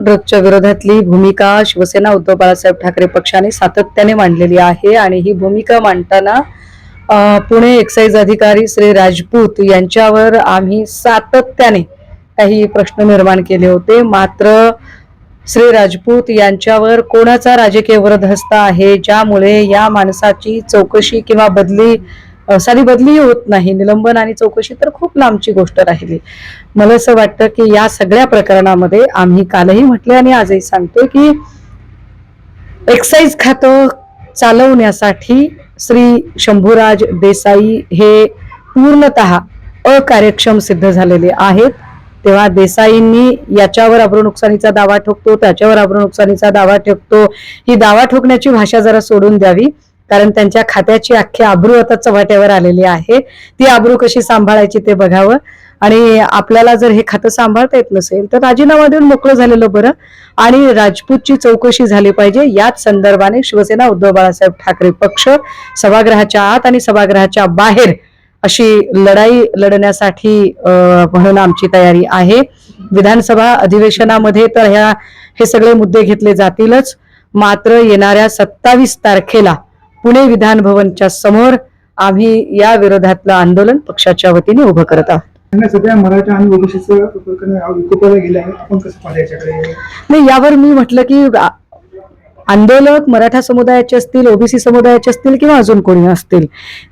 ड्रगच्या विरोधातली भूमिका शिवसेना उद्धव बाळासाहेब ठाकरे पक्षाने सातत्याने मांडलेली आहे आणि ही भूमिका मांडताना पुणे एक्साईज अधिकारी श्री राजपूत यांच्यावर आम्ही सातत्याने काही प्रश्न निर्माण केले होते. मात्र श्री राजपूत यांच्यावर कोणाचा राजकीय वरदहस्त आहे ज्यामुळे या माणसाची चौकशी किंवा बदली साधी बदली होत नाही. निलंबन आणि चौकशी तर खूप लांबची गोष्ट राहिली. मला असं वाटतं की या सगळ्या प्रकरणामध्ये आम्ही कालही म्हटले आणि आजही सांगतोय की एक्साईज खातं चालवण्यासाठी श्री शंभूराज देसाई हे पूर्णतः अकार्यक्षम सिद्ध झालेले आहेत. तेव्हा देसाईंनी याच्यावर अब्रू नुकसानीचा दावा ठोकतो त्याच्यावर अब्रू नुकसानीचा दावा ठोकतो. ही दावा ठोकण्याची भाषा जरा सोडून द्यावी. कारण त्यांच्या खात्याची अख्खी आब्रू आता चव्हाट्यावर आलेली आहे. ती आब्रू कशी सांभाळायची ते बघावं. आणि आपल्याला जर हे खातं सांभाळता येत नसेल तर राजीनामा देऊन मोकळं झालेलं बरं. आणि राजपूतची चौकशी झाली पाहिजे. याच संदर्भाने शिवसेना उद्धव बाळासाहेब ठाकरे पक्ष सभागृहाच्या आत आणि सभागृहाच्या बाहेर अशी लढाई लढण्यासाठी म्हणून आमची तयारी आहे. विधानसभा अधिवेशनामध्ये तर ह्या हे सगळे मुद्दे घेतले जातीलच. मात्र येणाऱ्या सत्तावीस तारखेला पुणे विधान भवनच्या समोर आम्ही या विरोधातलं आंदोलन पक्षाच्या वतीने उभं करत आहोत. सध्या मराठा आणि ओबीसीचं आपण नाही यावर मी म्हटलं की आंदोलक मराठा समुदायाचे असतील ओबीसी समुदायाचे असतील किंवा अजून कोणी असतील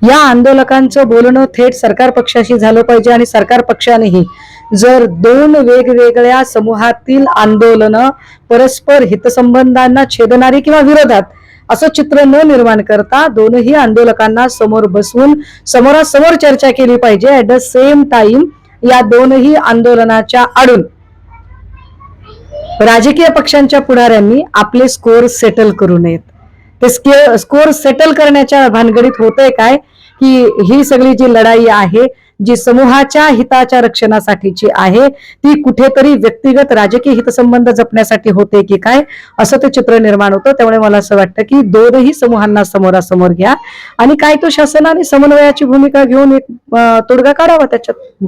या आंदोलकांचं बोलणं थेट सरकार पक्षाशी झालं पाहिजे आणि सरकार पक्षानेही जर दोन वेगवेगळ्या समूहातील आंदोलनं परस्पर हितसंबंधांना छेदणारी किंवा विरोधात असं चित्र न निर्माण करता दोनही आंदोलकांना समोर बसवून समोरासमोर चर्चा केली पाहिजे ऍट द सेम टाइम या दोनही आंदोलनाच्या आडून. राजकीय पक्षांच्या पुढाऱ्यांनी आपले स्कोर सेटल करू नयेत. ते स्कोर सेटल करण्याच्या भानगडीत होतंय काय? की ही सगळी जी लढाई आहे जी समूहाच्या हिताच्या रक्षणासाठीची आहे ती कुठेतरी व्यक्तिगत राजकीय हितसंबंध जपण्यासाठी होते की काय असं ते चित्र निर्माण होतं. त्यामुळे मला असं वाटतं की दोनही समूहांना समोरासमोर घ्या. आणि काय तो शासनाने समन्वयाची भूमिका घेऊन एक तोडगा काढावा त्याच्यात?